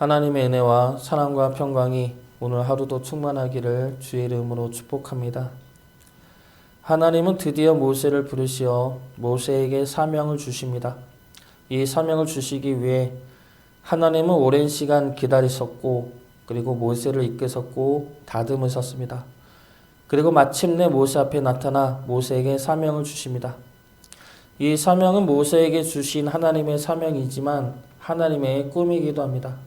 하나님의 은혜와 사랑과 평강이 오늘 하루도 충만하기를 주의 이름으로 축복합니다. 하나님은 드디어 모세를 부르시어 모세에게 사명을 주십니다. 이 사명을 주시기 위해 하나님은 오랜 시간 기다리셨고 그리고 모세를 이끄셨고 다듬으셨습니다. 그리고 마침내 모세 앞에 나타나 모세에게 사명을 주십니다. 이 사명은 모세에게 주신 하나님의 사명이지만 하나님의 꿈이기도 합니다.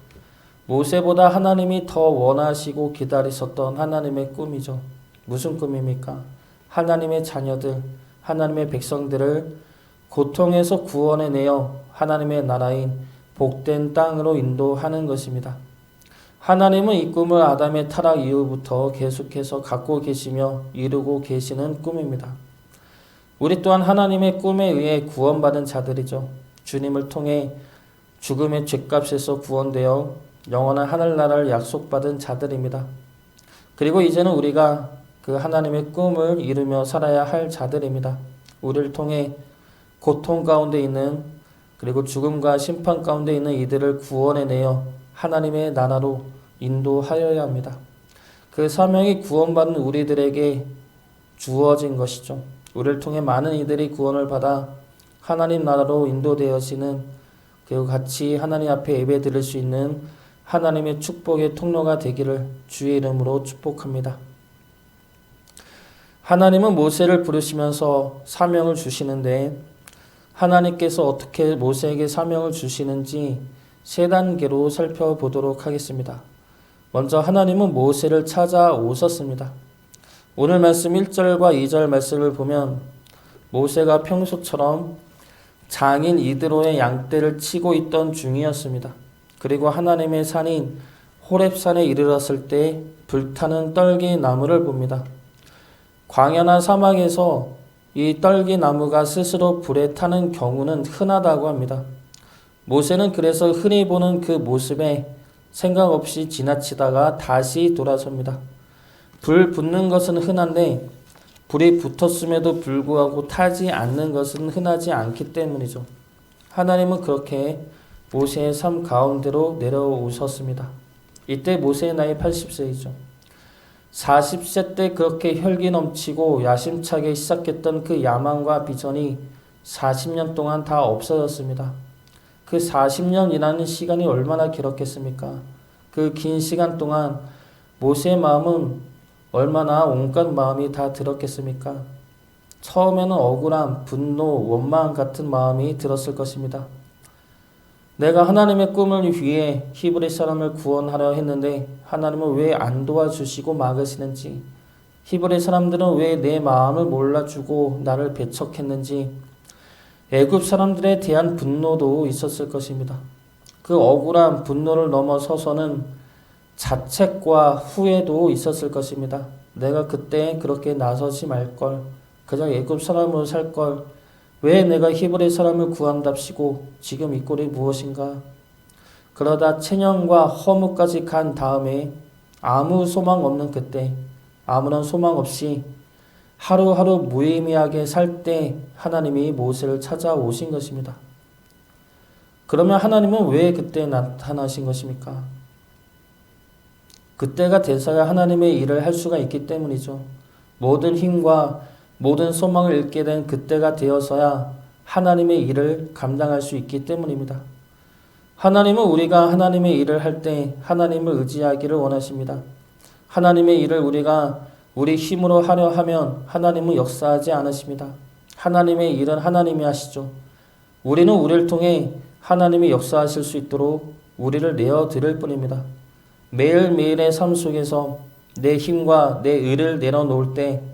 모세보다 하나님이 더 원하시고 기다리셨던 하나님의 꿈이죠. 무슨 꿈입니까? 하나님의 자녀들, 하나님의 백성들을 고통에서 구원해내어 하나님의 나라인 복된 땅으로 인도하는 것입니다. 하나님은 이 꿈을 아담의 타락 이후부터 계속해서 갖고 계시며 이루고 계시는 꿈입니다. 우리 또한 하나님의 꿈에 의해 구원받은 자들이죠. 주님을 통해 죽음의 죄값에서 구원되어 영원한 하늘나라를 약속받은 자들입니다. 그리고 이제는 우리가 그 하나님의 꿈을 이루며 살아야 할 자들입니다. 우리를 통해 고통 가운데 있는 그리고 죽음과 심판 가운데 있는 이들을 구원해내어 하나님의 나라로 인도하여야 합니다. 그 사명이 구원받는 우리들에게 주어진 것이죠. 우리를 통해 많은 이들이 구원을 받아 하나님 나라로 인도되어지는 그리고 같이 하나님 앞에 예배 드릴 수 있는 하나님의 축복의 통로가 되기를 주의 이름으로 축복합니다. 하나님은 모세를 부르시면서 사명을 주시는데 하나님께서 어떻게 모세에게 사명을 주시는지 세 단계로 살펴보도록 하겠습니다. 먼저 하나님은 모세를 찾아오셨습니다. 오늘 말씀 1절과 2절 말씀을 보면 모세가 평소처럼 장인 이드로의 양떼를 치고 있던 중이었습니다. 그리고 하나님의 산인 호렙산에 이르렀을 때 불타는 떨기 나무를 봅니다. 광야나 사막에서 이 떨기 나무가 스스로 불에 타는 경우는 흔하다고 합니다. 모세는 그래서 흔히 보는 그 모습에 생각 없이 지나치다가 다시 돌아섭니다. 불 붙는 것은 흔한데 불이 붙었음에도 불구하고 타지 않는 것은 흔하지 않기 때문이죠. 하나님은 그렇게 모세의 삶 가운데로 내려오셨습니다. 이때 모세의 나이 80세이죠. 40세 때 그렇게 혈기 넘치고 야심차게 시작했던 그 야망과 비전이 40년 동안 다 없어졌습니다. 그 40년이라는 시간이 얼마나 길었겠습니까? 그 긴 시간 동안 모세의 마음은 얼마나 온갖 마음이 다 들었겠습니까? 처음에는 억울함, 분노, 원망 같은 마음이 들었을 것입니다. 내가 하나님의 꿈을 위해 히브리 사람을 구원하려 했는데 하나님은 왜 안 도와주시고 막으시는지 히브리 사람들은 왜 내 마음을 몰라주고 나를 배척했는지 애굽 사람들에 대한 분노도 있었을 것입니다. 그 억울한 분노를 넘어서서는 자책과 후회도 있었을 것입니다. 내가 그때 그렇게 나서지 말걸. 그냥 애굽 사람으로 살걸. 왜 내가 히브리 사람을 구한답시고 지금 이 꼴이 무엇인가? 그러다 체념과 허무까지 간 다음에 아무 소망 없는 그때 아무런 소망 없이 하루하루 무의미하게 살 때 하나님이 모세를 찾아오신 것입니다. 그러면 하나님은 왜 그때 나타나신 것입니까? 그때가 돼서야 하나님의 일을 할 수가 있기 때문이죠. 모든 힘과 모든 소망을 잃게 된 그때가 되어서야 하나님의 일을 감당할 수 있기 때문입니다. 하나님은 우리가 하나님의 일을 할 때 하나님을 의지하기를 원하십니다. 하나님의 일을 우리가 우리 힘으로 하려 하면 하나님은 역사하지 않으십니다. 하나님의 일은 하나님이 하시죠. 우리는 우리를 통해 하나님이 역사하실 수 있도록 우리를 내어 드릴 뿐입니다. 매일매일의 삶 속에서 내 힘과 내 의를 내려놓을 때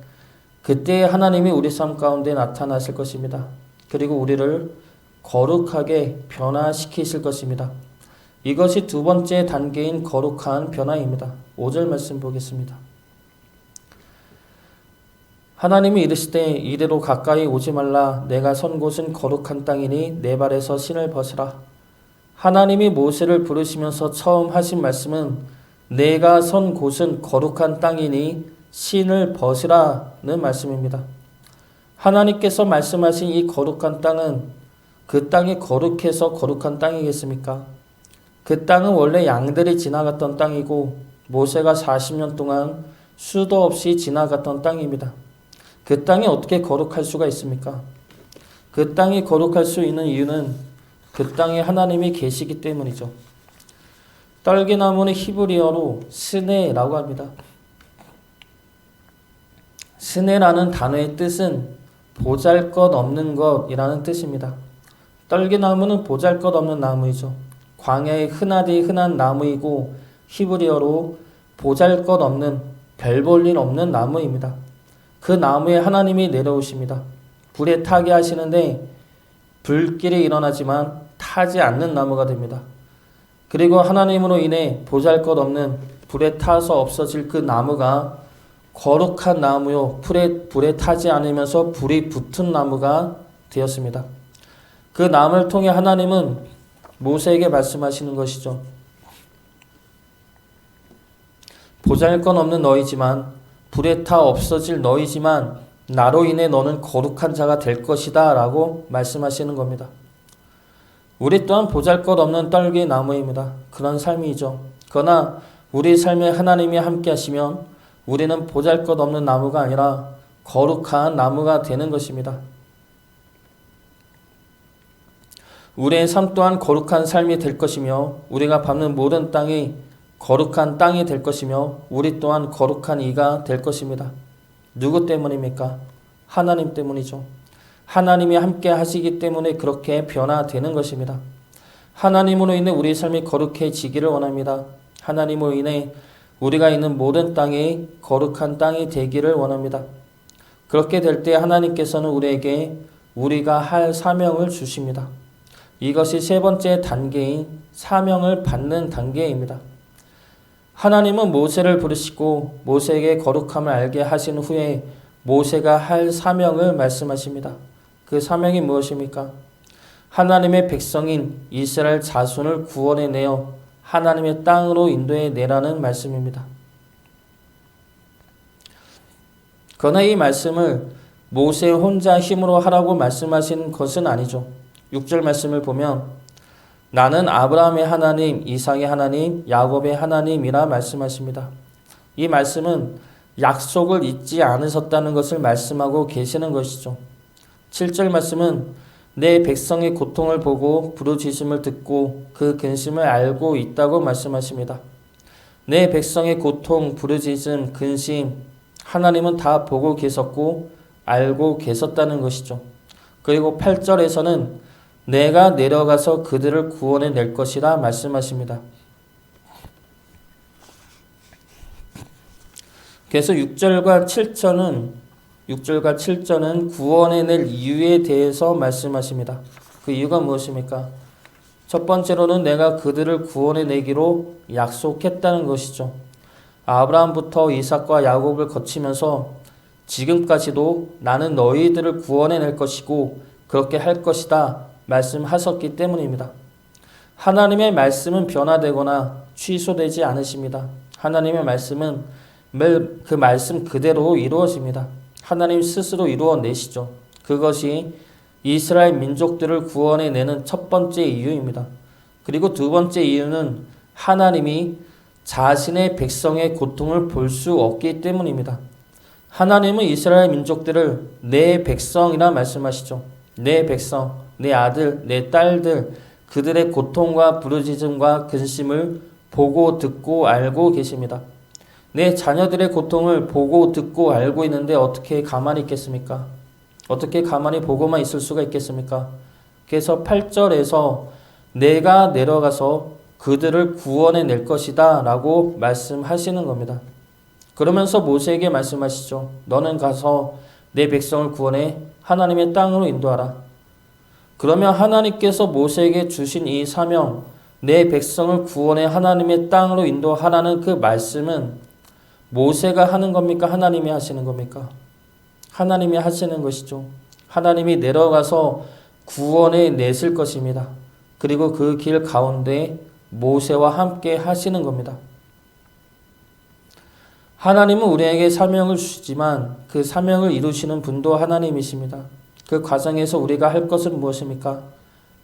그때 하나님이 우리 삶 가운데 나타나실 것입니다. 그리고 우리를 거룩하게 변화시키실 것입니다. 이것이 두 번째 단계인 거룩한 변화입니다. 5절 말씀 보겠습니다. 하나님이 이르시되 이대로 가까이 오지 말라 내가 선 곳은 거룩한 땅이니 내 발에서 신을 벗으라 하나님이 모세를 부르시면서 처음 하신 말씀은 내가 선 곳은 거룩한 땅이니 신을 벗으라는 말씀입니다. 하나님께서 말씀하신 이 거룩한 땅은 그 땅이 거룩해서 거룩한 땅이겠습니까? 그 땅은 원래 양들이 지나갔던 땅이고 모세가 40년 동안 수도 없이 지나갔던 땅입니다. 그 땅이 어떻게 거룩할 수가 있습니까? 그 땅이 거룩할 수 있는 이유는 그 땅에 하나님이 계시기 때문이죠. 떨기나무는 히브리어로 스네라고 합니다. 스네라는 단어의 뜻은 보잘 것 없는 것이라는 뜻입니다. 떨기나무는 보잘 것 없는 나무이죠. 광야에 흔하디 흔한 나무이고 히브리어로 보잘 것 없는 별 볼 일 없는 나무입니다. 그 나무에 하나님이 내려오십니다. 불에 타게 하시는데 불길이 일어나지만 타지 않는 나무가 됩니다. 그리고 하나님으로 인해 보잘 것 없는 불에 타서 없어질 그 나무가 거룩한 나무요 불에 불에 타지 않으면서 불이 붙은 나무가 되었습니다. 그 나무를 통해 하나님은 모세에게 말씀하시는 것이죠. 보잘 것 없는 너희지만 불에 타 없어질 너희지만 나로 인해 너는 거룩한 자가 될 것이다 라고 말씀하시는 겁니다. 우리 또한 보잘 것 없는 떨기 나무입니다. 그런 삶이죠. 그러나 우리 삶에 하나님이 함께 하시면 우리는 보잘 것 없는 나무가 아니라 거룩한 나무가 되는 것입니다. 우리의 삶 또한 거룩한 삶이 될 것이며 우리가 밟는 모든 땅이 거룩한 땅이 될 것이며 우리 또한 거룩한 이가 될 것입니다. 누구 때문입니까? 하나님 때문이죠. 하나님이 함께 하시기 때문에 그렇게 변화되는 것입니다. 하나님으로 인해 우리 삶이 거룩해지기를 원합니다. 하나님으로 인해 우리가 있는 모든 땅이 거룩한 땅이 되기를 원합니다. 그렇게 될 때 하나님께서는 우리에게 우리가 할 사명을 주십니다. 이것이 세 번째 단계인 사명을 받는 단계입니다. 하나님은 모세를 부르시고 모세에게 거룩함을 알게 하신 후에 모세가 할 사명을 말씀하십니다. 그 사명이 무엇입니까? 하나님의 백성인 이스라엘 자손을 구원해 내어 하나님의 땅으로 인도해 내라는 말씀입니다. 그러나 이 말씀을 모세 혼자 힘으로 하라고 말씀하신 것은 아니죠. 6절 말씀을 보면 나는 아브라함의 하나님, 이삭의 하나님, 야곱의 하나님이라 말씀하십니다. 이 말씀은 약속을 잊지 않으셨다는 것을 말씀하고 계시는 것이죠. 7절 말씀은 내 백성의 고통을 보고 부르짖음을 듣고 그 근심을 알고 있다고 말씀하십니다. 내 백성의 고통, 부르짖음, 근심 하나님은 다 보고 계셨고 알고 계셨다는 것이죠. 그리고 8절에서는 내가 내려가서 그들을 구원해 낼 것이라 말씀하십니다. 그래서 6절과 7절은 6절과 7절은 구원해 낼 이유에 대해서 말씀하십니다. 그 이유가 무엇입니까? 첫 번째로는 내가 그들을 구원해 내기로 약속했다는 것이죠. 아브라함부터 이삭과 야곱을 거치면서 지금까지도 나는 너희들을 구원해 낼 것이고 그렇게 할 것이다 말씀하셨기 때문입니다. 하나님의 말씀은 변화되거나 취소되지 않으십니다. 하나님의 말씀은 매일 그 말씀 그대로 이루어집니다. 하나님 스스로 이루어내시죠. 그것이 이스라엘 민족들을 구원해 내는 첫 번째 이유입니다. 그리고 두 번째 이유는 하나님이 자신의 백성의 고통을 볼 수 없기 때문입니다. 하나님은 이스라엘 민족들을 내 백성이라 말씀하시죠. 내 백성, 내 아들, 내 딸들, 그들의 고통과 부르짖음과 근심을 보고 듣고 알고 계십니다. 내 자녀들의 고통을 보고 듣고 알고 있는데 어떻게 가만히 있겠습니까? 어떻게 가만히 보고만 있을 수가 있겠습니까? 그래서 8절에서 내가 내려가서 그들을 구원해 낼 것이다 라고 말씀하시는 겁니다. 그러면서 모세에게 말씀하시죠. 너는 가서 내 백성을 구원해 하나님의 땅으로 인도하라. 그러면 하나님께서 모세에게 주신 이 사명, 내 백성을 구원해 하나님의 땅으로 인도하라는 그 말씀은 모세가 하는 겁니까? 하나님이 하시는 겁니까? 하나님이 하시는 것이죠. 하나님이 내려가서 구원해 내실 것입니다. 그리고 그 길 가운데 모세와 함께 하시는 겁니다. 하나님은 우리에게 사명을 주시지만 그 사명을 이루시는 분도 하나님이십니다. 그 과정에서 우리가 할 것은 무엇입니까?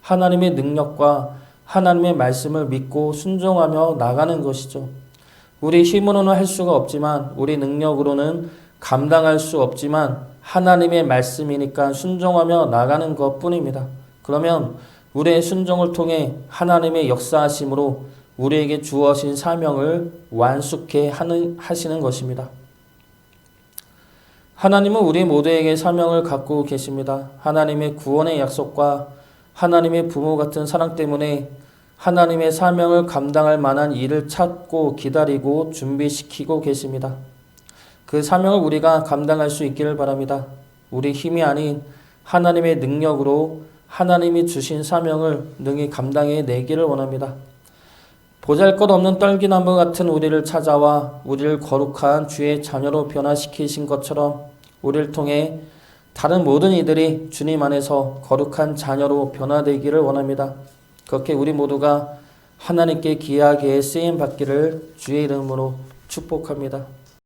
하나님의 능력과 하나님의 말씀을 믿고 순종하며 나가는 것이죠. 우리 힘으로는 할 수가 없지만 우리 능력으로는 감당할 수 없지만 하나님의 말씀이니까 순종하며 나가는 것 뿐입니다. 그러면 우리의 순종을 통해 하나님의 역사하심으로 우리에게 주어진 사명을 완숙해 하는, 하시는 것입니다. 하나님은 우리 모두에게 사명을 갖고 계십니다. 하나님의 구원의 약속과 하나님의 부모 같은 사랑 때문에 하나님의 사명을 감당할 만한 일을 찾고 기다리고 준비시키고 계십니다. 그 사명을 우리가 감당할 수 있기를 바랍니다. 우리 힘이 아닌 하나님의 능력으로 하나님이 주신 사명을 능히 감당해 내기를 원합니다. 보잘 것 없는 떨기나무 같은 우리를 찾아와 우리를 거룩한 주의 자녀로 변화시키신 것처럼 우리를 통해 다른 모든 이들이 주님 안에서 거룩한 자녀로 변화되기를 원합니다. 그렇게 우리 모두가 하나님께 귀하게 쓰임 받기를 주의 이름으로 축복합니다.